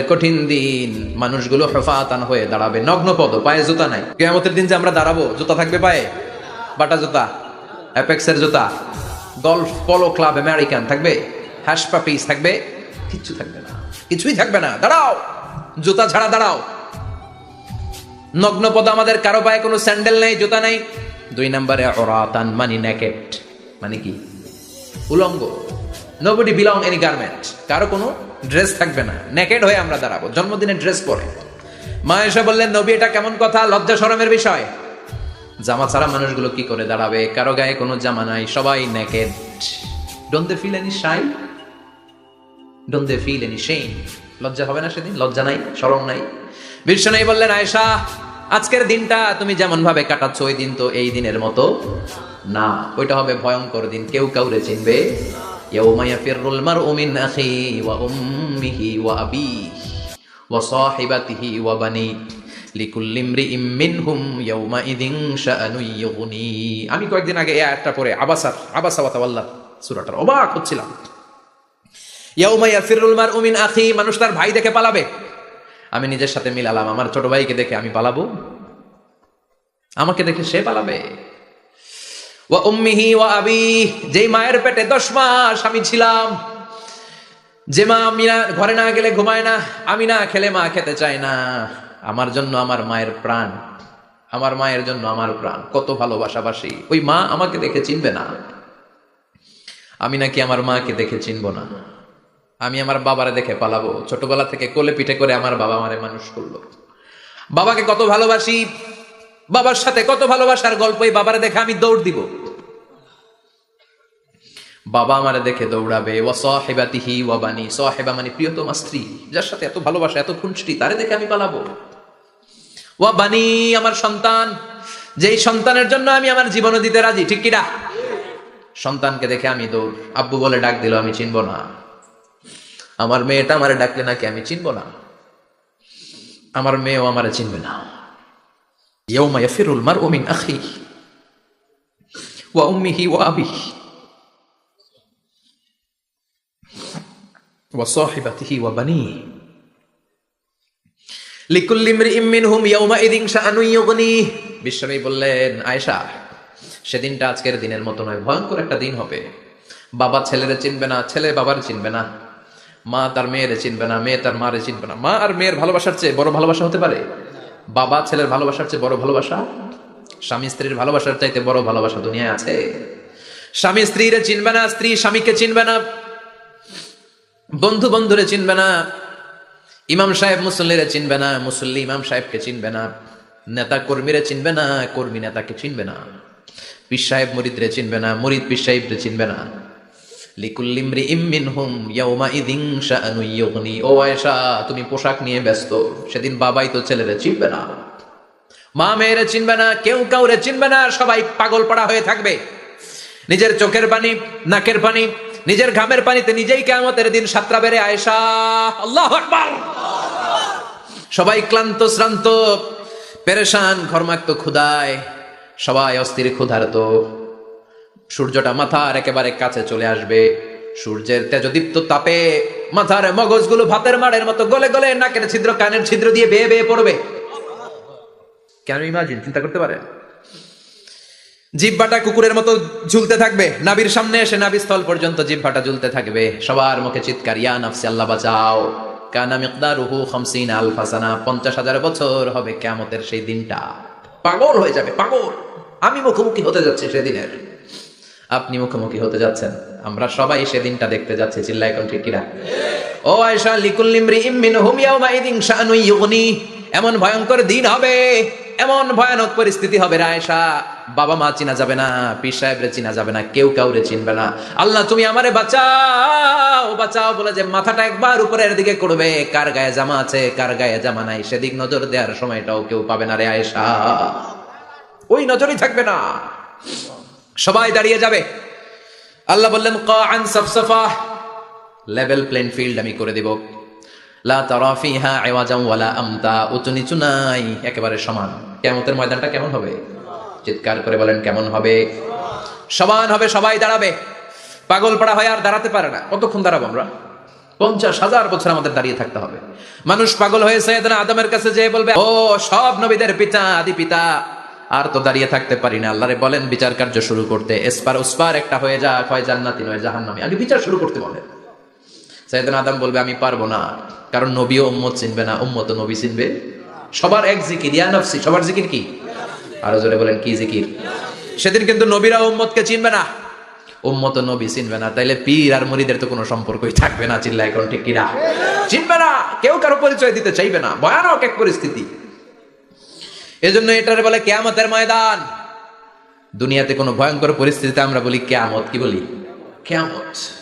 কঠিন দিন, মানুষগুলো হেফাতান হয়ে দাঁড়াবে। নগ্ন পদ, পায়ে জুতা নাই। কেয়ামতের দিন যে আমরা দাঁড়াবো, জুতা থাকবে পায়ে? বাটা জুতা অ্যাপেক্সের জুতা গলফ পলো ক্লাব আমেরিকান থাকবে? হ্যাশ পাপিস থাকবে? কিচ্ছু থাকবে না। কিছুই থাকবে না। দাঁড়াও! জুতা ছাড়া দাঁড়াও। নগ্ন পদ আমাদের কারও পায়ে কোনো স্যান্ডেল নেই, জুতা নেই। দুই নম্বরে অরাতান, মানি নেকেট মানে কি? উলঙ্গ। নোবডি বিলং এনি গার্মেন্ট কারও কোনো ড্রেস থাকবে না। নেকেড হয়ে আমরা দাঁড়াবো। জন্মদিনে ড্রেস পরে। মা এসে বললেন, নবী, এটা কেমন কথা? লজ্জা শরমের বিষয়। জামা ছাড়া মানুষগুলো কি করে দাঁড়াবে? কারও গায়ে কোনো জামা নাই, সবাই naked don't they feel any shy don't they feel any shame লজ্জা হবে না সেদিন? লজ্জা নাই? শরম নাই? বিশ্ব নাই বললেন, আয়েশা, আজকের দিনটা তুমি যেমন ভাবে কাটাচ্ছ, ওই দিন তো এই দিনের মতো না। ওইটা হবে ভয়ঙ্কর দিন। কেউ কাউরে চিনবে? ইয়াউমা ইয়াফিরুল মারউ মিন আখি ওয়া উম্মিহি ওয়া আবিহি ওয়া সাহিবাতিহি ওয়া বানি লিকুল্লি ইমরিইম মিনহুম ইয়াউমাইযিন শাআনু ইউগনি আমি কয়েকদিন আগে এই আয়াতটা পড়ে আবাসার, আবাসা ওয়া তাওয়াল্লা সূরাটার অবাক হচ্ছিলাম। ইয়াউমা ইয়াফিরুল মারউ মিন আখি মানুষ তার ভাই দেখে পালাবে। আমি নিজের সাথে মিলালাম, আমার ছোট ভাইকে দেখে আমি পালাবো। আমাকে দেখে সে পালাবে। উম্মিহি ওয়া আবি, যেই মায়ের পেটে দশ মাস আমি ছিলাম। যে মা আমি না ঘরে না গেলে ঘুমায় না, আমি না খেলে মা খেতে চায় না। আমার জন্য আমার মায়ের প্রাণ, আমার মায়ের জন্য আমার প্রাণ। কত ভালোবাসাবাসি। ওই মা আমাকে দেখে চিনবে না। আমি নাকি আমার মাকে দেখে চিনব না। আমি আমার বাবারে দেখে পালাবো। ছোটবেলা থেকে কোলে পিঠে করে আমার বাবা আমারে মানুষ করল। বাবাকে কত ভালোবাসি, বাবার সাথে কত ভালোবাসার গল্প এই বাবারে দেখে আমি দৌড় দিব। বাবা আমারে দেখে দৌড়াবে ও সহেবাতিহি ওয়াবানি সহেবা মানে প্রিয়তমা স্ত্রী, যার সাথে এত ভালোবাসা, এত খুনষ্টি তারে দেখে আমি পালাবো। ওয়া বানি, আমার সন্তান, যেই সন্তানের জন্য আমি আমার জীবনও দিতে রাজি, ঠিক কিনা? সন্তানকে দেখে আমি দৌড়, আব্বু বলে ডাক দিল, আমি চিনব না। আমার মেয়েটা আমারে ডাকলে নাকি আমি চিনব না? আমার মেয়েও আমারে চিনবে না। ইয়ৌমা ইয়াফিরুল মারউ মিন আখি ওয়া উম্মিহি ওয়া আবিহি। ওয়া বানিহি লিকুল্লি ইমরিইম মিনহুম ইয়াউমাইযিন শাআনুন ইউগনি। বিশ্বনবী বললেন, আয়েশা, সেদিনটা আজকের দিনের মতো নয়, ভয়ঙ্কর একটা দিন হবে। বাবা ছেলেরে চিনবে না, ছেলে বাবার চিনবে না। মা তার মেয়েরে চিনবে না, মেয়ে তার মারে চিনবে না। মা আর মেয়ের ভালোবাসার চেয়ে বড় ভালোবাসা হতে পারে? বাবা ছেলের ভালোবাসার চেয়ে বড় ভালোবাসা? স্বামী স্ত্রীর ভালোবাসার চাইতে বড় ভালোবাসা দুনিয়ায় আছে? স্বামী স্ত্রীরে চিনবে না, স্ত্রী স্বামীকে চিনবে না। বন্ধু বন্ধুরে চিনবে না, ইমাম সাহেব মুসল্লিরে চিনবে না, মুসল্লি ইমাম সাহেবকে চিনবে না, নেতা কর্মীরে চিনবে না, কর্মী নেতাকে চিনবে না, পীর সাহেব মরিদরে চিনবে না, মরিদ পীর সাহেবরে চিনবে না। লিকুল্লিমরি ইম্মিন হুম ইয়াউমা ইদিন শাআনু ইউগনি, ও আয়েশা, তুমি পোশাক নিয়ে ব্যস্ত, সেদিন বাবাই তো ছেলেরে চিনবে না। মা মেয়েরে চিনবে না, কেউ কাউরে চিনবে না, সবাই পাগল পাড়া হয়ে থাকবে। নিজের চোখের পানি, নাকের পানি নিজের ঘামের পানিতে নিজেই কেমতের দিন সাতরা বেড়ে আয়সা আল্লাহ সবাই ক্লান্ত, শ্রান্ত, পেরেশান, ঘর্মাক্ত ক্ষুদায় সবাই অস্থির, ক্ষুধার্ত। সূর্যটা মাথার একেবারে কাছে চলে আসবে। সূর্যের তেজদীপ্ত তাপে মাথার মগজগুলো ভাতের মাড়ের মতো গলে গলে নাকের ছিদ্র, কানের ছিদ্র দিয়ে বেয়ে বেয়ে পড়বে। কেন ইমাজিন? চিন্তা করতে পারে জিব্বাটা কুকুরের মতো ঝুলতে থাকবে। নাবির সামনে এসে নাবিস্থল পর্যন্ত জিব্বাটা ঝুলতে থাকবে। সবার মুখে চিৎকার, ইয়া নাফসি, আল্লাহ বাঁচাও। কানা মিকদারুহু খামসিন আলফাসানা, পঞ্চাশ হাজার বছর হবে কেমতের সেই দিনটা। পাগল হয়ে যাবে, পাগল। আমি মুখোমুখি হতে যাচ্ছি সেদিনের। আপনি মুখোমুখি হতে যাচ্ছেন। আমরা সবাই সেদিনটা দেখতে যাচ্ছি চিল্লা এখন ঠিক কিনা ও আয়সা লিকুল্লিমরি ইমিন হুম ইয়াউমা ইদিন শাআনু ইউগনি। এমন ভয়ঙ্কর দিন হবে। এমন ভয়ানক পরিস্থিতি হবে রে আয়েশা। বাবা মা চিনা যাবে না, পীর সাহেবরে চিনা যাবে না, কেউ কাউরে চিনবে না। আল্লাহ, তুমি আমারে বাঁচাও বাঁচাও বলে যে মাথাটা একবার উপরের দিকে করবে। কার গায়ে জামা আছে, কার গায়ে জামা নাই, সেদিক নজর দেওয়ার সময়টাও কেউ পাবে না রে আয়েশা। ওই নজরই থাকবে না। সবাই দাঁড়িয়ে যাবে। আল্লাহ বললেন কাআন সাফসাফা? লেভেল প্লেন ফিল্ড আমি করে দেব। লা তারা ফিহা আওয়াজাম ওয়ালা নিচু নাই, একেবারে সমান। কিয়ামতের ময়দানটা কেমন হবে? চিৎকার করে বলেন, কেমন হবে? সমান হবে, সবাই দাঁড়াবে। পাগল পাড়া হয় আর দাঁড়াতে পারে না। কতক্ষণ দাঁড়াবো আমরা? পঞ্চাশ হাজার বছর আমাদের দাঁড়িয়ে থাকতে হবে। মানুষ পাগল হয়ে সৈয়দনা আদমের কাছে যেয়ে বলবে, ও, সব নবীদের পিতা, আদি পিতা। আর তো দাঁড়িয়ে থাকতে পারি না। আল্লাহরে বলেন, বিচার কার্য শুরু করতে। এসপার উসপার একটা হয়ে যা হয় জান্নাতি নয় জাহান্নামী। আগে বিচার শুরু করতে বলেন। সৈয়দনা আদম বলবে, আমি পারব না। কারণ নবীও উম্মত চিনবে না, উম্মত নবী চিনবে। সবার এক জিকির, ইয়া নফসি, সবার জিকির কি? আরও জোরে বলেন, কি জিকির? সেদিন কিন্তু নবীরা উম্মতকে চিনবে না। উম্মত নবী চিনবে না। তাইলে পীর আর মুরিদের তো কোনো সম্পর্কই থাকবে না চিল্লা এখন, ঠিক কিনা? চিনবে না। কেউ কারও পরিচয় দিতে চাইবে না। ভয়ানক এক পরিস্থিতি। এজন্য এটার বলে কেয়ামতের ময়দান। দুনিয়াতে কোনো ভয়ঙ্কর পরিস্থিতিতে আমরা বলি কেয়ামত। কি বলি? কেয়ামত।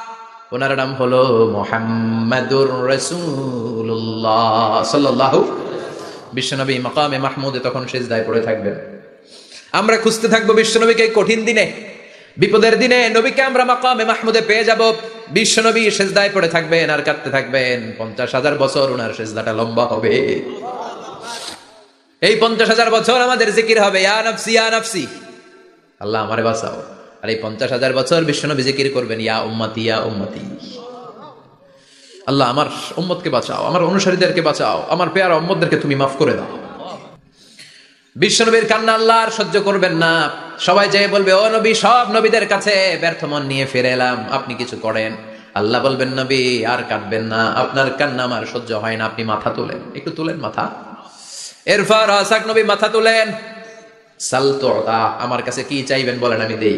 ওনার নাম হলো মোহাম্মদুর রসুল্লাহ সাল্লাহ বিশ্বনবী মকামে মাহমুদে তখন শেষ সেজদায় পড়ে থাকবেন। আমরা খুঁজতে থাকব বিশ্বনবীকে কঠিন দিনে, বিপদের দিনে। নবীকে আমরা মাকামে মাহমুদে পেয়ে যাব। বিশ্বনবী সেজদায় পড়ে থাকবেন আর কাঁদতে থাকবেন। পঞ্চাশ হাজার বছর ওনার সেজদাটা লম্বা হবে। এই পঞ্চাশ হাজার বছর আমাদের জিকির হবে। ইয়া নফসি। আল্লাহ আমারে বাঁচাও। আর এই পঞ্চাশ হাজার বছর বিশ্বনবী জিকির করবেন, ইয়া উম্মতি ইয়া উম্মতি। আল্লাহ, আমার উম্মতকে বাঁচাও, আমার অনুসারীদেরকে বাঁচাও, আমার পেয়ার উম্মতদেরকে তুমি মাফ করে দাও। বিশ্বনবীর কান্না আল্লাহ আর সহ্য করবেন না। সবাই যেয়ে বলবে, ও নবী, সব নবীদের কাছে ব্যর্থ মন নিয়ে ফিরে এলাম, আপনি কিছু করেন? আল্লাহ বলবেন, নবী, আর কাঁদবেন না, আপনার কান্না আমার সহ্য হয় না, আপনি মাথা তোলেন। একটু তোলেন মাথা। এরপর আসাক নবী মাথা তোলেন। সালতো আমার কাছে কি চাইবেন বলেন, আমি দেই।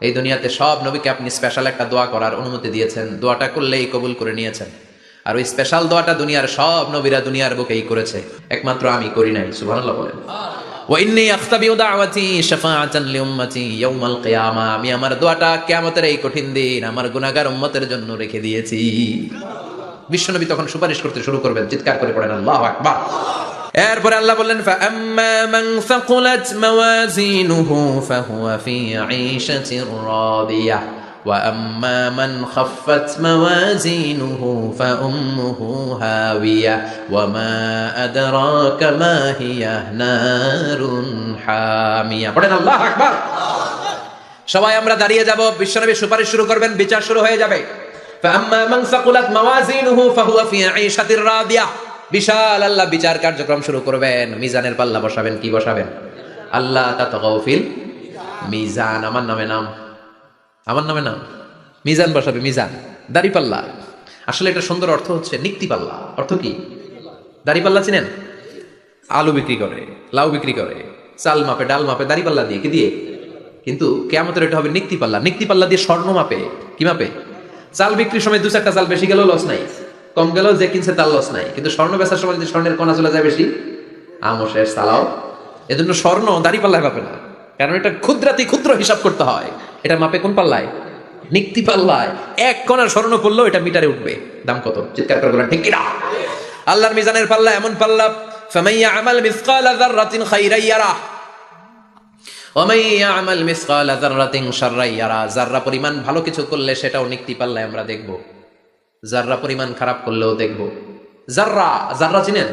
এই দুনিয়াতে সব নবীকে আপনি স্পেশাল একটা দোয়া করার অনুমতি দিয়েছেন। দোয়াটা করলেই কবুল করে নিয়েছেন। আর ওই স্পেশাল দোয়াটা দুনিয়ার সব নবীরা দুনিয়ার বুকেই করেছে। একমাত্র আমি করি নাই, সুবহানাল্লাহ বলেন। আমি আমার দোয়াটা কিয়ামতের এই কঠিন দিন আমার গুনাহগার উম্মতের জন্য রেখে দিয়েছি। বিশ্বনবী তখন সুপারিশ করতে শুরু করবেন, চিৎকার করে পড়েন, আল্লাহু আকবার। এরপরে আল্লাহ বললেন فأما من ثقلت موازينه فهو في عيشة راضية وأما من خفت موازينه فأمه هاوية وما أدراك ما هي نار حامية পড়েন আল্লাহ আকবার সবাই আমরা দাঁড়িয়ে যাব বিশ্বনবী সুপারিশ শুরু করবেন বিচার শুরু হয়ে যাবে فأما من ثقلت موازينه فهو في عيشة راضية বিশাল আল্লাহ বিচার কার্যক্রম শুরু করবেন। মিজানের পাল্লা বসাবেন, কি বসাবেন? আল্লাহ তাতগাউফিল মিজান, আমার নামে নাম। আমার নামে নাম। মিজান বসাবে, মিজান। দাড়ি পাল্লা। আসলে এটা সুন্দর অর্থ হচ্ছে নিক্তি পাল্লা। অর্থ কি? দাড়ি পাল্লা চিনেন? আলু বিক্রি করে, লাউ বিক্রি করে, চাল মাপে, ডাল মাপে, দাড়ি পাল্লা দিয়ে, কি দিয়ে? কিন্তু কেমতের এটা হবে নিক্তি পাল্লা। নিক্তি পাল্লা দিয়ে স্বর্ণ মাপে, কি মাপে? চাল বিক্রির সময় দু চারটা চাল বেশি গেলেও লস নাই। কম গেলেও যে কিনছে তার লস নাই। কিন্তু স্বর্ণ বেচার সময় যদি স্বর্ণের কণা চলে যায় বেশি আমশের সালাও এজন্য স্বর্ণ দাড়ি পাল্লায় মাপে না। কারণ এটা ক্ষুদ্রাতি ক্ষুদ্র হিসাব করতে হয়। এটা মাপে কোন পাল্লায়? নিক্তি পাল্লায়। এক কণার স্বর্ণ পড়লেও এটা মিটারে উঠবে। দাম কত? চিৎকার করে বলেন, ঠিক আল্লাহর মিজানের পাল্লা এমন পাল্লা, ফামাইয়া আমাল মিসকালা যাররাতিন খাইরাই ইয়ারা। আমাল মিসকালা যাররাতিন শাররাই ইয়ারা। যাররা পরিমাণ ভালো কিছু করলে সেটাও নিক্তি পাল্লায় আমরা দেখব। জাররা পরিমাণ খারাপ করলেও দেখব। জাররা জাররা চিনেন?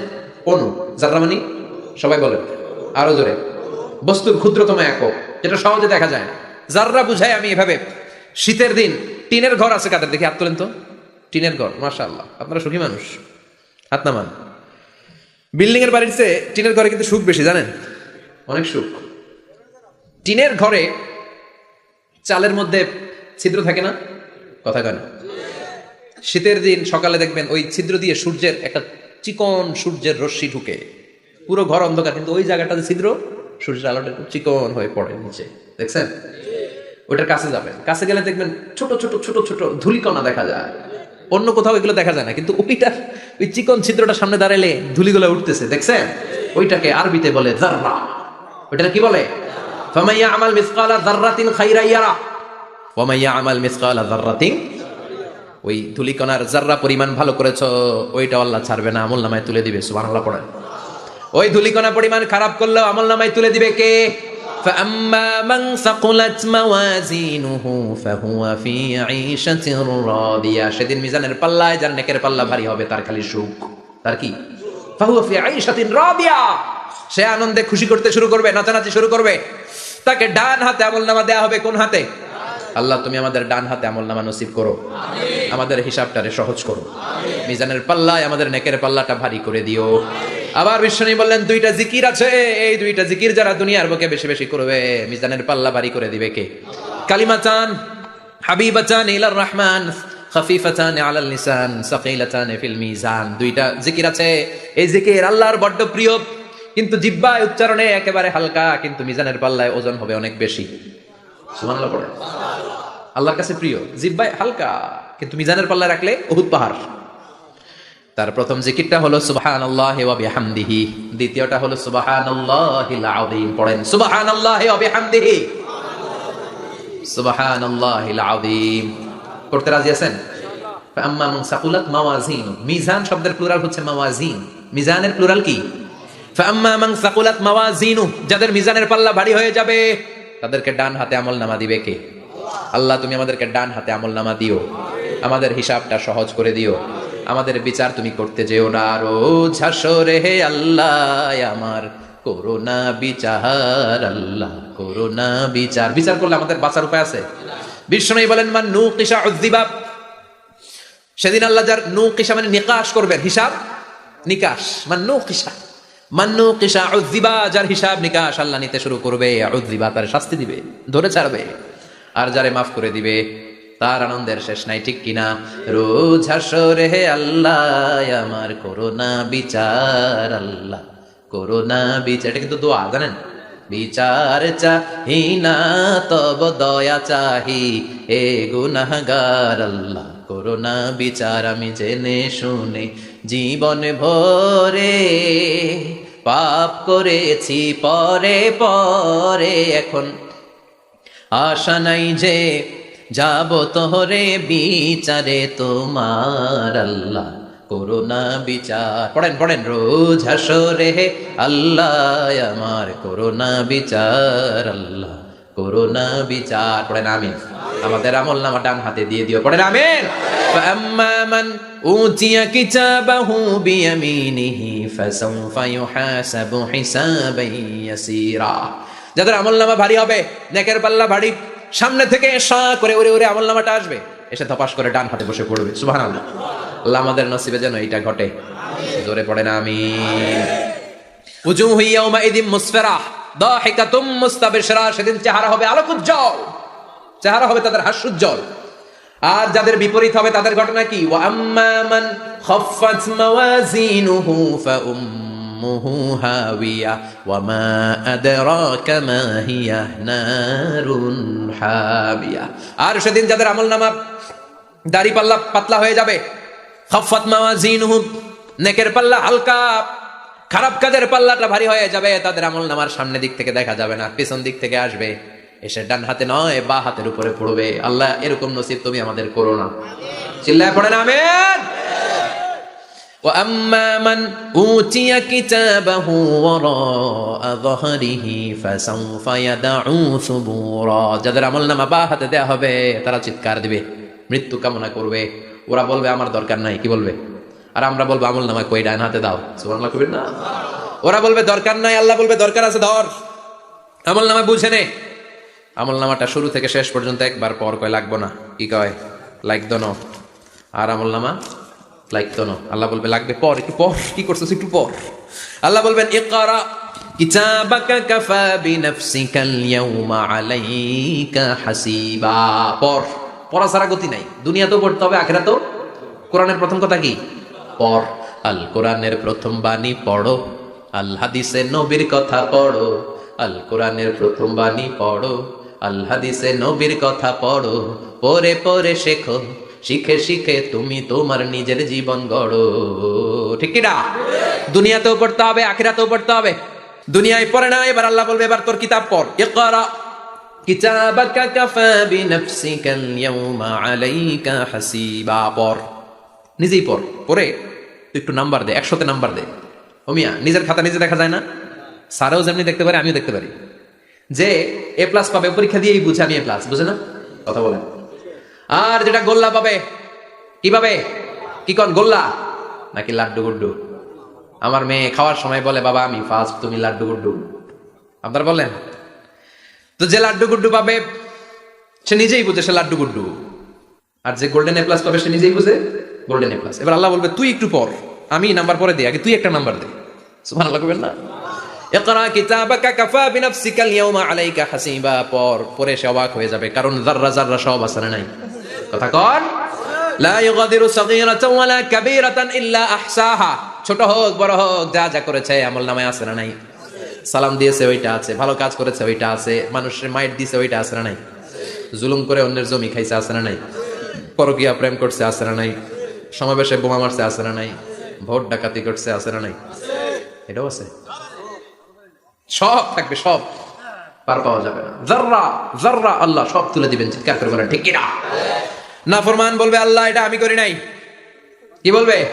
অনু। জাররা মানে? সবাই বলেন। আরও জোরে। বস্তুর ক্ষুদ্রতম একক, যেটা সহজে দেখা যায় না। জাররা বুঝাই আমি এভাবে। শীতের দিন, টিনের ঘর আছে কাদের দেখি হাত তোলেন তো। টিনের ঘর মাশা আল্লাহ আপনারা সুখী মানুষ। হাত নামান। বিল্ডিং এর বাড়ির চেয়ে টিনের ঘরে কিন্তু সুখ বেশি, জানেন? অনেক সুখ। টিনের ঘরে চালের মধ্যে ছিদ্র থাকে না? কথা কেন শীতের দিন সকালে দেখবেন ওই ছিদ্র দিয়ে সূর্যের একটা চিকন সূর্যের রশ্মি ঢুকে। পুরো ঘর অন্ধকার, কিন্তু ওই জায়গাটাতে ছিদ্র, সূর্যের আলোটা একটু চিকন হয়ে পড়ে নিচে। দেখছেন? ওটার কাছে যাবেন। কাছে গেলে দেখবেন ছোট ছোট ছোট ছোট ধুলিকণা দেখা যায়। অন্য কোথাও এগুলো দেখা যায় না, কিন্তু ওইটা, ওই চিকন ছিদ্রটা সামনে দাঁড়ালে ধুলিগুলো উঠতেছে। দেখছেন? ওইটাকে আরবিতে বলে জাররা ওইটা কি বলে? ফামাইয়া আমাল মিসকালা জাররাতিন খাইরা ইয়ারা ওয়ামাইয়া আমাল মিসকালা জাররাতিন ওই ধুলিকণার জাররা পরিমাণ ভালো করেছো ওইটা আল্লাহ ছাড়বে না আমল নামায় তুলে দিবে সুবহানাল্লাহ পড়েন ওই ধুলিকণা পরিমাণ খারাপ করলেও আমল নামায় তুলে দিবে কে فأما من ثقلت موازينه فهو في عيشة راضية সেদিন মিজানের পাল্লায় যার নেকের পাল্লা ভারী হবে তার খালি সুখ তার কি فهو في عيشة راضية সে আনন্দে খুশি করতে শুরু করবে নাচানাচি শুরু করবে তাকে ডান হাতে আমল নামা দেয়া হবে কোন হাতে আল্লাহ তুমি আমাদের ডান হাতে আমল নামা নসিব করো। আমাদের হিসাবটারে সহজ করো। মিজানের পাল্লায় আমাদের নেকের পাল্লাটা ভারী করে দিও। আবার বিশ্বনী বললেন দুইটা জিকির আছে। এই দুইটা জিকির যারা দুনিয়ার বুকে বেশি বেশি করবে মিজানের পাল্লা ভারী করে দিবে কে? কালিমা চান হাবিবা চান ইলার রহমান খাফিফাতান আলাল লিসান সাকিলাতান ফিল মিজান। দুইটা জিকির আছে। এই জিকির আল্লাহর বড্ড প্রিয়। কিন্তু জিব্বায় উচ্চারণে একেবারে হালকা কিন্তু মিজানের পাল্লায় ওজন হবে অনেক বেশি। সুবহানাল্লাহ পড়ে। আল্লাহর কাছে প্রিয়। জিব্বায় হালকা, কিন্তু মিজানের পাল্লা রাখলে বহুত পাহাড়। তার প্রথম জিকিরটা হলো বিহামদিহি। দ্বিতীয়টা হলো আযীম। পড়েন মিজান শব্দের প্লুরাল হচ্ছে মাওয়াজিন মিজানের প্লুরাল কি? যাদের মিজানের পাল্লা ভারী হয়ে যাবে, তাদেরকে ডান হাতে আমল নামা দিবে কে? আল্লাহ, তুমি আমাদেরকে ডান হাতে আমল নামা দিও। আমাদের হিসাবটা সহজ করে দিও। আমাদের বিচার তুমি করতে যেও না। রোজ হাসরে হে আল্লাহ, আমার করোনা বিচার, আল্লাহ, করোনা বিচার। বিচার করলে আমাদের বাঁচার উপায় আছে? বিষ্ণু বলেন, মান নু কিসা উদ্দিবাব সেদিন আল্লাহ যার নু কিসা মানে নিকাশ করবেন, হিসাব নিকাশ। মান্নু কিসা মান্নু কিসা উদ্দিবা যার হিসাব নিকাশ আল্লাহ নিতে শুরু করবে উদ্দিবা তার শাস্তি দিবে, ধরে ছাড়বে। আর যারে মাফ করে দিবে, তার আনন্দের শেষ নাই, ঠিক কিনা? রোজ হাসরে আল্লাহ, আমার করোনা বিচার আল্লাহ, করোনা বিচার, এটা কিন্তু দোয়া, জানেন? বিচার চাহি না, তব দয়া চাহি এ গুনাহগার আল্লাহ, করোনা বিচার আমি জেনে শুনে জীবন ভরে পাপ করেছি, পরে পরে এখন আশা নাই যে যাব তোহরে বিচারে তোমার আল্লাহ করোনা বিচার পড়েন পড়েন রোজ হাসরে হে আল্লাহ আমার করোনা বিচার আল্লাহ করোনা বিচার পড়েন আমিন আমাদের আমল নামা ডান হাতে দিয়ে দিও পড়েন আমিন فأما من أوتي كتابه بيمينه فسوف يحاسب حسابا يسيرا যাদের আমল নামা ভারী হবে, নেকের পাল্লা ভারী, সামনে থেকে সা করে উড়ে উড়ে আমল নামাটা আসবে। এসে ধপাস করে ডান হাতে বসে পড়বে সুবাহ আল্লাহ আমাদের নসিবে যেন এইটা ঘটে। জোরে পড়ে না আমি উজু হইয়াউমা ইদিম মুসফেরা দাহিকাতুম মুস্তাবিশরা, সেদিন চেহারা হবে আলোক উজ্জ্বল চেহারা হবে তাদের হাস্যোজ্জ্বল। আর যাদের বিপরীত হবে তাদের ঘটনা কি? ওয়া আম্মা মান খাফফাত মাওয়াজিনুহু ফাউম্মুহু হাওিয়া ওয়া মা আদরাকা মা হিয়া নারুন হাবিয়া আর সেদিন যাদের আমলনামা দাড়ি পাল্লা পাতলা হয়ে যাবে, খাফফাত মাওয়াজিনুহু নেকের পাল্লা হালকা, খারাপ কাজের পাল্লাটা ভারী হয়ে যাবে, তাদের আমল নামার সামনে দিক থেকে দেখা যাবে না, পিছন দিক থেকে আসবে, এসে ডান হাতে নয়, বা হাতের উপরে পড়বে। আল্লাহ এরকম নসিব তুমি আমাদের করো না। চিল্লায় পড়েন আমেন? وأما من أوتي كتابه وراء ظهره فسوف يدعو ثبورا যাদের আমল নামা বা হাতে দেয়া হবে তারা চিৎকার দিবে মৃত্যু কামনা করবে ওরা বলবে আমার দরকার নাই কি বলবে আর আমরা বলবো আমল নামা কই ডান হাতে দাও সুবহানাল্লাহ কবির না ওরা বলবে দরকার নাই আল্লাহ বলবে দরকার আছে ধর আমল নামা বুঝে নে আমল নামাটা শুরু থেকে শেষ পর্যন্ত একবার পর কয় লাগবো না কি কয় লাইক দনো আর আমল লাইক দনো আল্লাহ বলবে, লাগবে পর, একটু পর। কি করছিস একটু পর। আল্লাহ বলবেন, ইকরা, কিতাবাকা কাফা বিনাফসিকাল ইয়াউমা আলাইকা হাসিবা। পর। পড়া ছাড়া গতি নাই। দুনিয়াতেও পড়তে হবে, আখেরাতেও? কোরআনের প্রথম কথা কি? পর। আল কোরআনের প্রথম বাণী পড়ো। আল হাদিসে নবীর কথা পড়ো। আল কোরআনের প্রথম বাণী পড়ো। আল হাদিসে নবীর কথা পড়ো। পরে পরে শেখো। শিখে শিখে তুমি তোমার নিজের জীবন গড়ো। ঠিক কি না? দুনিয়াতেও পড়তে হবে, আখিরাতেও পড়তে হবে। দুনিয়ায় পড়ে না, এবার আল্লাহ বলবে, এবার তোর কিতাব পড়। ইকরা, কিতাবাকা কাফা বিনাফসিকা আল-ইয়াওমা আলাইকা হাসিবা। পড়। নিজেই পড়। পড়ে, তুই একটু নাম্বার দে, একশোতে নাম্বার দে। ওমিয়া নিজের খাতা নিজে দেখা যায় না? স্যারও যেমনি দেখতে পারে, আমিও দেখতে পারি। যে এ প্লাস পাবে, পরীক্ষা দিয়েই বুঝে, আমি এ প্লাস বুঝে না? কথা বলেন। আর যেটা গোল্লা পাবে? কি পাবে? কি কন, গোল্লা? নাকি লাড্ডু গুড্ডু? আমার মেয়ে খাওয়ার সময় বলে, বাবা, আমি ফার্স্ট তুমি লাড্ডু গুড্ডু। আপনারা বলেন তো যে লাড্ডু গুড্ডু পাবে, সে নিজেই বুঝে সে লাড্ডু গুড্ডু। আর যে গোল্ডেন এ প্লাস পাবে, সে নিজেই বুঝে গোল্ডেন এ প্লাস এবার আল্লাহ বলবে, তুই একটু পর আমি নাম্বার পরে দিই। আগে তুই একটা নাম্বার দে। সুবহানাল্লাহ কবেন না? ইকরা কিতাবাকা কাফা বিনাফসিকা আল-ইয়াওমা আলাইকা হাসিবা। পর পরে সে অবাক হয়ে যাবে, কারণ যাররা যাররা সব না নাই। কথা কন। লা ইউগাদিরু সাগীরাতান ওয়ালা কাবীরাতান ইল্লা আহসাহা। ছোট হোক, বড় হোক, যা যা করেছে, আমল নামায় আছে না নাই? সালাম দিয়েছে, ওইটা আছে। ভালো কাজ করেছে, ওইটা আছে। মানুষের মাইট দিয়েছে ওইটা আছে না নাই? জুলুম করে অন্যের জমি খাইছে, আছে না নাই? পরকিয়া প্রেম করছে, আছে না নাই? সমাবেশে বোমা মারছে, আছে না নাই? ভোট ডাকাতি করছে, আছে না নাই? এটাও আছে? সব থাকবে, সব। পার পাওয়া যাবে না। জাররা জাররা আল্লাহ সব তুলে দিবেন, চিৎকার করে বলেন, ঠিক কিনা? না ফরমান বলবে, আল্লাহ, এটা আমি করি নাই। কি বলবে?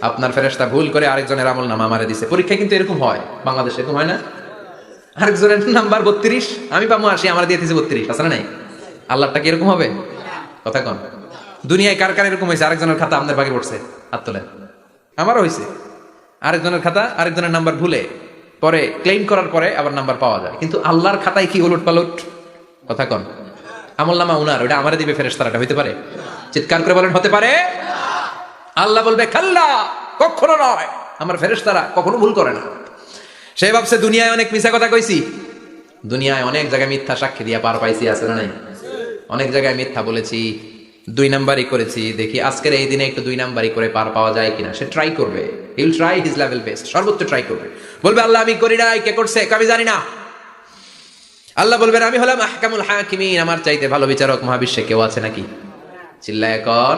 আপনার ফেরেশতা ভুল করে আরেকজনের আমল নামা মারে দিছে। পরীক্ষা কিন্তু এরকম হয়। বাংলাদেশে এরকম হয় না? আরেকজনের নাম্বার বত্রিশ, আমি পাবো আসি আমার দিয়ে দিয়েছে বত্রিশ, আছে নাই? আল্লাহটা কি এরকম হবে? কথা কন। দুনিয়ায় কার কার এরকম হয়েছে? আরেকজনের খাতা আমাদের বাকি পড়ছে, হাত তোলে। আমারও হয়েছে। আরেকজনের খাতা, আরেকজনের নাম্বার ভুলে, পরে ক্লেম করার পরে আবার নাম্বার পাওয়া যায়। কিন্তু আল্লাহর খাতায় কি উলট পালট কথা কন। আমল নামা উনার ওটা আমারে দিবে ফেরেস তারাটা হইতে পারে? চিৎকার করে বলেন, হতে পারে? আল্লাহ বলবে, খাল্লা, কখনো নয়। আমার ফেরেস তারা কখনো ভুল করে না। সে ভাবছে, দুনিয়ায় অনেক মিশা কথা কইছি। দুনিয়ায় অনেক জায়গায় মিথ্যা সাক্ষী দিয়া পার পাইছি, আছে না নাই? অনেক জায়গায় মিথ্যা বলেছি, দুই নাম্বারই করেছি, দেখি আজকের এই দিনে একটু দুই নাম্বারই করে পার পাওয়া যায় কিনা। সে ট্রাই করবে। He'll try his level best সর্বোচ্চ ট্রাই করবে। বলবে, আল্লাহ, আমি করি নাই, কে করছে? আমি জানি না। আল্লাহ বলবেন, আমি হলাম আহকামুল হাকিমিন, আমার চাইতে ভালো বিচারক মহাবিশ্বে কেউ আছে নাকি? চিল্লা এখন।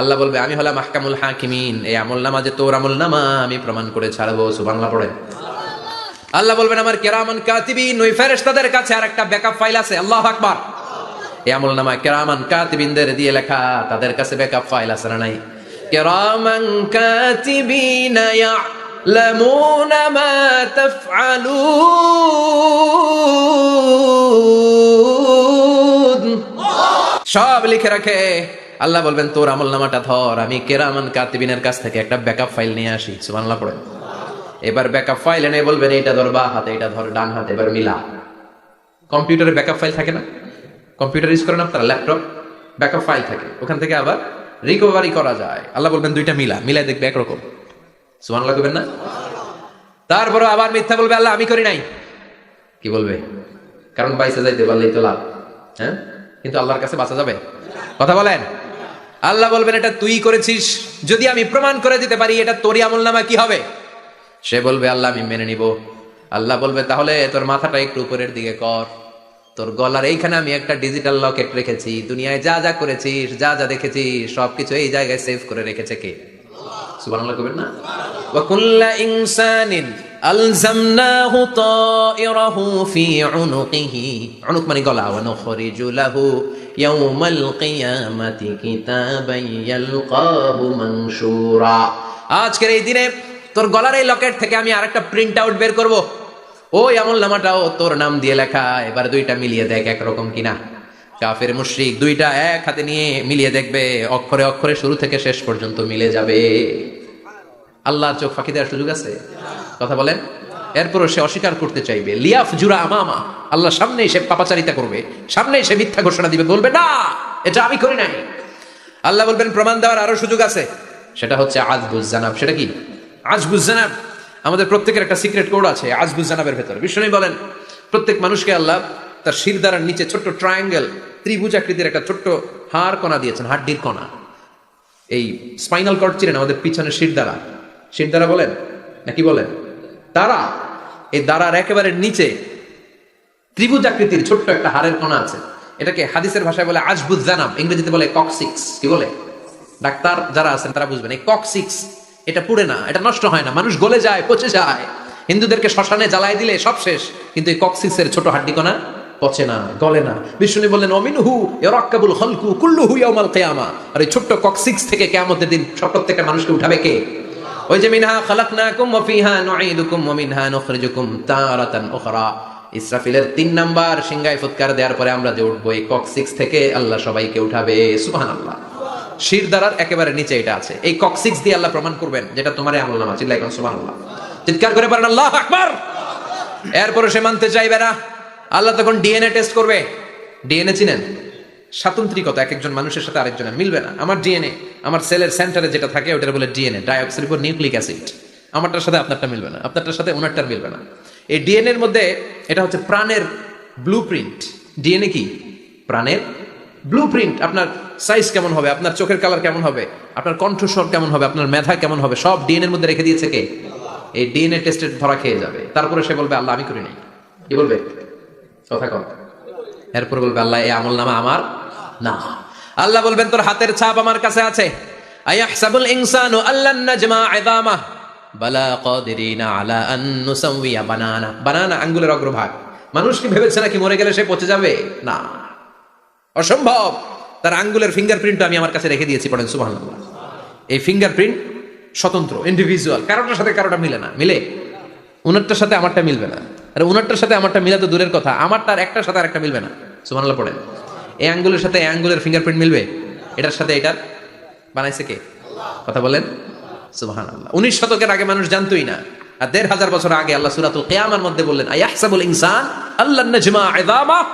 আল্লাহ বলবে, আমি হলাম আহকামুল হাকিমিন, এই আমল নামা যে তোর আমল নামা, আমি প্রমাণ করে ছাড়বো সুবাংলা পড়ে আল্লাহ বলবেন, আমার কেরামান কাতিবিন, ওই ফেরেশতাদের কাছে আর একটা ব্যাকআপ ফাইল আছে, আল্লাহ আকবার। এই আমল নামা কেরামান কাতিবিনদের দিয়ে লেখা, তাদের কাছে ব্যাকআপ ফাইল আছে না নাই? কেরামান কাতিবিন يعلمون ما تفعلون সব লিখে রাখে আল্লাহ বলবেন তোর আমল নামাটা ধর আমি কেরামান কাতিবিনের কাছ থেকে একটা ব্যাকআপ ফাইল নিয়ে আসি সুবহানাল্লাহ পড়ে এবার ব্যাকআপ ফাইল এনে বলবেন এটা ধর বা হাতে এটা ধর ডান হাতে এবার মিলা কম্পিউটারে ব্যাকআপ ফাইল থাকে না কম্পিউটার ইউজ করেন আপনারা ল্যাপটপ ব্যাকআপ ফাইল থাকে ওখান থেকে আবার রিকভারি করা যায় আল্লাহ বলবেন দুইটা মিলা মিলাই দেখবে একরকম সুবহানাল্লাহ করবেন না? তারপরে আবার মিথ্যা বলবে, আল্লাহ আমি করি নাই। কি বলবে? কারণ বাইসে যাইতে পারলেই তো লাভ হ্যাঁ? কিন্তু আল্লাহর কাছে বাঁচা যাবে। কথা বলেন? আল্লাহ বলবেন, এটা তুই করেছিস, যদি আমি প্রমাণ করে দিতে পারি, এটা তোরই আমল নামা কি হবে? সে বলবে, আল্লাহ আমি মেনে নিব। আল্লাহ বলবে, তাহলে তোর মাথাটা একটু উপরের দিকে কর। তোর গলার এইখানে আমি একটা ডিজিটাল লকেট রেখেছি। দুনিয়ায় যা যা করেছিস, যা যা দেখেছিস, সবকিছু এই জায়গায় সেভ করে রেখেছে কে? সুবহানাল্লাহ কবেন না? ওয়া কুল্লা ইনসানিন আলজামনাহু তায়রাহু ফি উনুকিহি। উনুক মানে গলা। ওয়া নুখরিজু লাহু ইয়াউমাল কিয়ামাতি কিতাবান ইয়ালকাহু মানশুরা। আজকের এই দিনে তোর গলার এই লকেট থেকে আমি আরেকটা প্রিন্ট আউট বের করব। ওই আমল নামাটাও তোর নাম দিয়ে লেখা। এবার দুইটা মিলিয়ে দেখ একরকম কিনা। কাফের মুশরিক দুইটা এক হাতে নিয়ে মিলিয়ে দেখবে, অক্ষরে অক্ষরে শুরু থেকে শেষ পর্যন্ত মিলে যাবে। আল্লাহ চোখ ফাঁকি দেওয়ার সুযোগ আছে? কথা বলেন। এরপরও সে অস্বীকার করতে চাইবে। লিয়াফ জুরা আমামা। আল্লাহ সামনে সে পাপাচারিতা করবে। সামনে সে মিথ্যা ঘোষণা দিবে। বলবে, না, এটা আমি করি নাই। আল্লাহ বলবেন, প্রমাণ দেওয়ার আরও সুযোগ আছে। সেটা হচ্ছে আজবুজ জানাব সেটা কি? আজবুজ জানাব আমাদের প্রত্যেকের একটা সিক্রেট কোড আছে আজবুজ জানাবের ভেতর। বিষ্ণু বলেন, প্রত্যেক মানুষকে আল্লাহ তার শিরদারার নিচে ছোট্ট ট্রায়াঙ্গেল ত্রিভুজ আকৃতির একটা ছোট্ট হাড় কণা দিয়েছেন, হাড্ডির কণা। এই স্পাইনাল কর্ড ছিলেন আমাদের পিছনে শিরদারা শিরদারা বলেন? নাকি বলেন? তারা এই দাঁড়ার একেবারে নিচে ত্রিভুজ আকৃতির ছোট্ট একটা হাড়ের কণা আছে। এটাকে হাদিসের ভাষায় বলে আজবুদ জানাম ইংরেজিতে বলে ককসিক্স। কি বলে? ডাক্তার যারা আছেন তারা বুঝবেন, এই ককসিক্স, এটা পুড়ে না, এটা নষ্ট হয় না, মানুষ গলে যায়, পচে যায়। হিন্দুদেরকে শ্মশানে জ্বালায় দিলে সব শেষ, কিন্তু এই ককসিক্সের ছোট হাড্ডি কণা পচে না, গলে না। বিষ্ণু বললেন, অমিনহু ইয়ারাক্কাবুল খালকু কুল্লুহু ইয়াউমাল কিয়ামা। আর এই ছোট্ট ককসিক্স থেকে কিয়ামতের দিন সব প্রত্যেকটা মানুষকে উঠাবে কে? ওই যে, মিনহা খালাকনাকুম ওয়া ফিহা নুঈদুকুম ওয়া মিনহা নুখরিজুকুম তারাতান উখরা। ইসরাফিলের তিন নাম্বার সিংগায় ফুৎকার দেওয়ার পরে আমরা যে উঠবো, এই কক সিক্স থেকে আল্লাহ সবাইকে উঠাবে। সুবহান আল্লাহ শির দ্বারার একেবারে নিচে এটা আছে। এই কক সিক্স দিয়ে আল্লাহ প্রমাণ করবেন, যেটা তোমার আমল নামা। চিল্লাই এখন সুবহান আল্লাহ চিৎকার করে পারেন আল্লাহ আকবার! এরপরে সে মানতে চাইবে না। আল্লাহ তখন ডিএনএ টেস্ট করবে। ডিএনএ চিনেন? স্বাতন্ত্রিকতা, এক একজন মানুষের সাথে আরেকজনের মিলবে না। আমার ডিএনএ, আমার সেলের সেন্টারে যেটা থাকে ওটার বলে ডিএনএ ডাইঅক্সিরিবো নিউক্লিক অ্যাসিড। আমারটার সাথে আপনারটা মিলবে না, আপনারটার সাথে ওনারটার মিলবে না। এই ডিএনএ এর মধ্যে এটা হচ্ছে প্রাণের ব্লু প্রিন্ট ডিএনএ কি? প্রাণের ব্লু প্রিন্ট আপনার সাইজ কেমন হবে? আপনার চোখের কালার কেমন হবে? আপনার কণ্ঠস্বর কেমন হবে? আপনার মেধা কেমন হবে? সব ডিএনএ এর মধ্যে রেখে দিয়েছে কে? এই ডিএনএ টেস্টের ধরা খেয়ে যাবে। তারপরে সে বলবে, আল্লাহ, আমি করি নাই কি বলবে? কথা কম এরপর বলবে, আল্লাহ, এই আমল নামা আমার না। আল্লাহ বলবেন, তোর হাতের ছাপ আমার কাছে আছে। আয়াহসাবুল আলা বানানা। বানানা, আঙ্গুলের অগ্রভাগ। মানুষ কি ভেবেছে গেলে সে যাবে? না। অসম্ভব। তার আঙ্গুলের আমি আমার কাছে রেখে দিয়েছি এই ফিঙ্গারপ্রিন্ট স্বতন্ত্র ইন্ডিভিজুয়াল কারোটার সাথে কারোটা মিলে না। মিলে? উনারটার সাথে আমারটা মিলবে না। আর উনারটার সাথে আমারটা মিলা তো দূরের কথা। আমারটার একটার সাথে আরেকটা মিলবে না। সুবহানাল্লাহ পড়েন। এই আঙ্গুলের সাথে এই আঙ্গুলের ফিঙ্গারপ্রিন্ট মিলবে? এটার সাথে এটার? বানাইছে কে? কথা বলেন। সুবহান আল্লাহ উনিশ শতকের আগে মানুষ জানতোই না। আর দেড় হাজার বছর আগে আল্লাহ সুরাতুল কিয়ামার মধ্যে বললেন, আয়াহসাবুল ইনসান আল্লাহ নাজমা ইযামা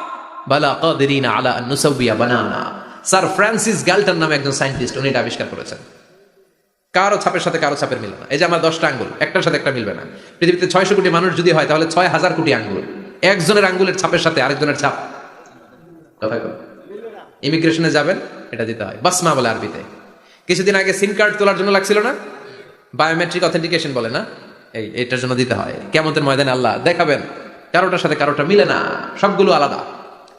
বালা কাদিরিনা আলা নুসাউবিয়া বানানা। স্যার ফ্রান্সিস গ্যালটন নামে একজন সায়েন্টিস্ট, উনি এটা আবিষ্কার করেছেন। কারও ছাপের সাথে কারও ছাপের মিলবে না। এই যে আমার দশটা আঙ্গুল, একটার সাথে একটা মিলবে না। পৃথিবীতে ছয়শো কোটি মানুষ যদি হয়, তাহলে ছয় হাজার কোটি আঙ্গুল। একজনের আঙ্গুলের ছাপের সাথে আরেকজনের ছাপ। ইমিগ্রেশনে যাবেন, এটা দিতে হয়। বাসমা বলে আরবিতে। কিছুদিন আগে সিম কার্ড তোলার জন্য লাগছিল না? বায়োমেট্রিক অথেন্টিকেশন বলে না? এই, এটার জন্য দিতে হয়। কেমতের ময়দানে আল্লাহ দেখাবেন, কারোটার সাথে কারোটা মিলে না। সবগুলো আলাদা।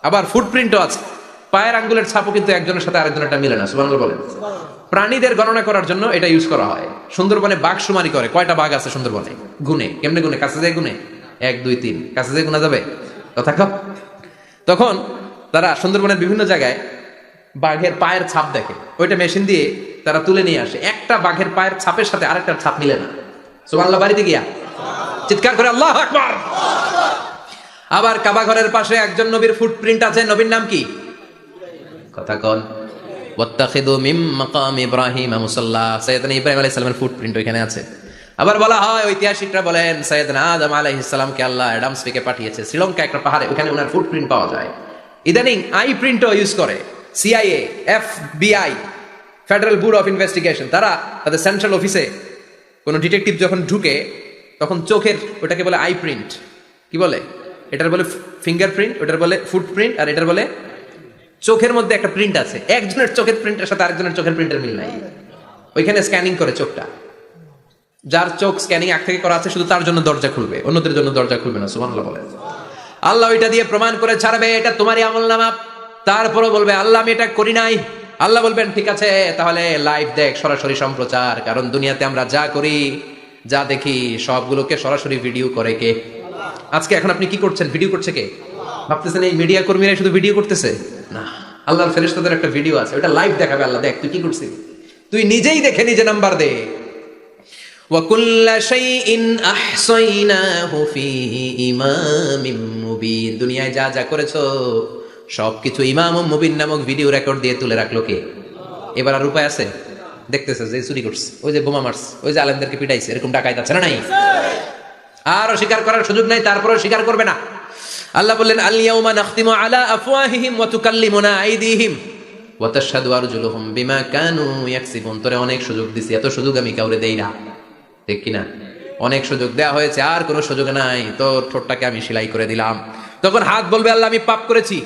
আবার ফুটপ্রিন্টও আছে। পায়ের আঙ্গুলের ছাপও কিন্তু একজনের সাথে আরেকজনেরটা মিলে না, সুবহানাল্লাহ বলেন। প্রাণীদের গণনা করার জন্য এটা ইউজ করা হয়। সুন্দরবনে বাঘ সুমারি করে, কয়টা বাঘ আছে সুন্দরবনে? গুনে কেমনে গুনে কাছে যায় গুনে এক, দুই, তিন। কাছে যায় গুনা যাবে? কথা। তখন তারা সুন্দরবনের বিভিন্ন জায়গায় বাঘের পায়ের ছাপ দেখে। ওইটা মেশিন দিয়ে তারা তুলে নিয়ে আসে। একটা বাঘের পায়ের ছাপের সাথে আরেকটার ছাপ মিলে না। সুবহানাল্লাহ, বাড়িতে গিয়া। চিৎকার করে, আল্লাহ আকবার! আবার কাবা ঘরের পাশে একজন নবীর ফুটপ্রিন্ট আছে। নবীর নাম কি? কথা কন। ওয়াত্তাখিদু মিম মাকাম ইব্রাহিম মুসাল্লা। সাইয়েদনা ইব্রাহিম আলাইহিস সালামের ফুটপ্রিন্ট ওইখানে আছে। আবার বলা হয়, ঐতিহাসিকরা বলেন সাইয়েদনা আদম আলাইহিস সালামকে আল্লাহ অ্যাডামস থেকে পাঠিয়েছে। শ্রীলঙ্কা একটা পাহাড়ে, ওখানে ওনার ফুটপ্রিন্ট পাওয়া যায়। ইদানিং আই প্রিন্টও ইউজ করে CIA FBI federal bureau of investigation তারা তাদের সেন্ট্রাল অফিসে কোনো ডিটেকটিভ যখন ঢুকে, তখন চোখের ওটাকে বলে আই প্রিন্ট কি বলে? এটার বলে ফিঙ্গারপ্রিন্ট ওটার বলে ফুটপ্রিন্ট আর এটার বলে চোখের মধ্যে একটা প্রিন্ট আছে। একজনের চোখের প্রিন্টের সাথে আরেকজনের চোখের প্রিন্টের মিল নাই। ওইখানে স্ক্যানিং করে চোখটা। যার চোখ স্ক্যানিং আগ থেকে করা আছে, শুধু তার জন্য দরজা খুলবে। অন্যদের জন্য দরজা খুলবে না, সুবহানাল্লাহ বলে আল্লাহ ওইটা দিয়ে প্রমাণ করে ছাড়বে, এটা তোমারই আমল নামা। তারপরও বলবে, আল্লাহ, আমি এটা করি নাই। আল্লাহ বলবেন, ঠিক আছে, তাহলে লাইভ দেখ, সরাসরি সম্প্রচার। কারণ দুনিয়াতে আমরা যা করি, যা দেখি, সবগুলোকে সরাসরি ভিডিও করে কে? আজকে এখন আপনি কি করছেন? ভিডিও করছে কে? ভাবতেছেন এই মিডিয়া কর্মীরা শুধু ভিডিও করতেছে? না আল্লাহর ফেরেশতাদের একটা ভিডিও আছে ওটা লাইভ দেখাবে আল্লাহ দেখ তুই কি করছিস তুই নিজেই দেখে নিজে নাম্বার দে وكل شيء أحصيناه في إمام مبين দুনিয়ায় যা যা করেছো সবকিছু ইমাম মুবিন নামক ভিডিও রেকর্ড দিয়ে তুলে রাখলো কে এবার আর উপায় আছে দেখতেছে যে চুরি করছে ওই যে বোমা মারছে ওই যে আলেমদেরকে পিটাইছে এরকম ডাকাইত আছে না নাই আর স্বীকার করার সুযোগ নাই তারপরেও স্বীকার করবে না আল্লাহ বললেন আলিয়াউমা নাখতিমু আলা আফওয়াহিহিম ওয়া তুকাল্লিমুনা আইদিহিম ওয়া তাশহাদু আরজুলুহুম বিমা কানু ইয়াকসিবুন। তোরে অনেক সুযোগ দিছি, এত সুযোগ আমি কাউরে দেই না। ঠিক কি না অনেক সুযোগ দেয়া হয়েছে, আর কোনো সুযোগ নাই। তো ঠোঁটটাকে আমি সেলাই করে দিলাম। তখন হাত বলবে, আল্লাহ, আমি পাপ করেছি।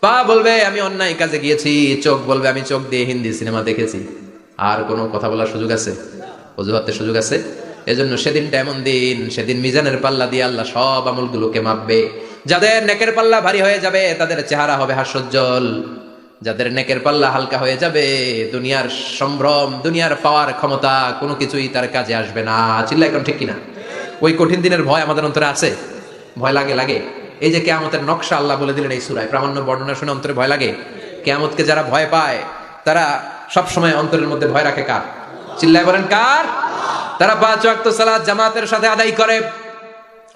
পা বলবে, আমি অন্যায় কাজে গিয়েছি। চোখ বলবে, আমি চোখ দিয়ে হিন্দি সিনেমা দেখেছি। আর কোনো কথা বলার সুযোগ আছে? অজুহাতের সুযোগ আছে? এজন্য সেদিনটা এমন দিন, সেদিন মিজানের পাল্লা দিয়ে আল্লাহ সব আমলগুলোকে মাপবে। যাদের নেকের পাল্লা ভারী হয়ে যাবে, তাদের চেহারা হবে হাস্যোজ্জ্বল। যাদের নেকের পাল্লা হালকা হয়ে যাবে, দুনিয়ার সম্ভ্রম, দুনিয়ার পাওয়ার ক্ষমতা, কোনো কিছুই তার কাজে আসবে না। চিল্লা এখন ঠিক কিনা? ওই কঠিন দিনের ভয় আমাদের অন্তরে আছে। ভয় লাগে লাগে। এই যে কেয়ামতের নকশা আল্লাহ বলে দিলেন এই সুরায়, প্রামাণ্য বর্ণনা শুনে অন্তরে ভয় লাগে। কেয়ামতকে যারা ভয় পায়, তারা সব সময় অন্তরের মধ্যে ভয় রাখে কার? চিল্লায় বলেন কার? তারা পাঁচ ওয়াক্ত সালাত জামাতের সাথে আদায় করে।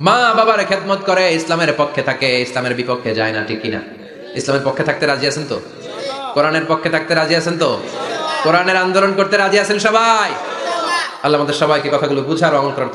মা বাবার খেদমত করে, ইসলামের পক্ষে থাকে, ইসলামের বিপক্ষে যায় না, ঠিক কিনা? ইসলামের পক্ষে থাকতে রাজি আছেন তো? কোরআনের পক্ষে থাকতে রাজি আছেন তো? কোরআনের আন্দোলন করতে রাজি আছেন সবাই? আল্লাহ আমাদের সবাইকে কথাগুলো বুঝার অঙ্কর করার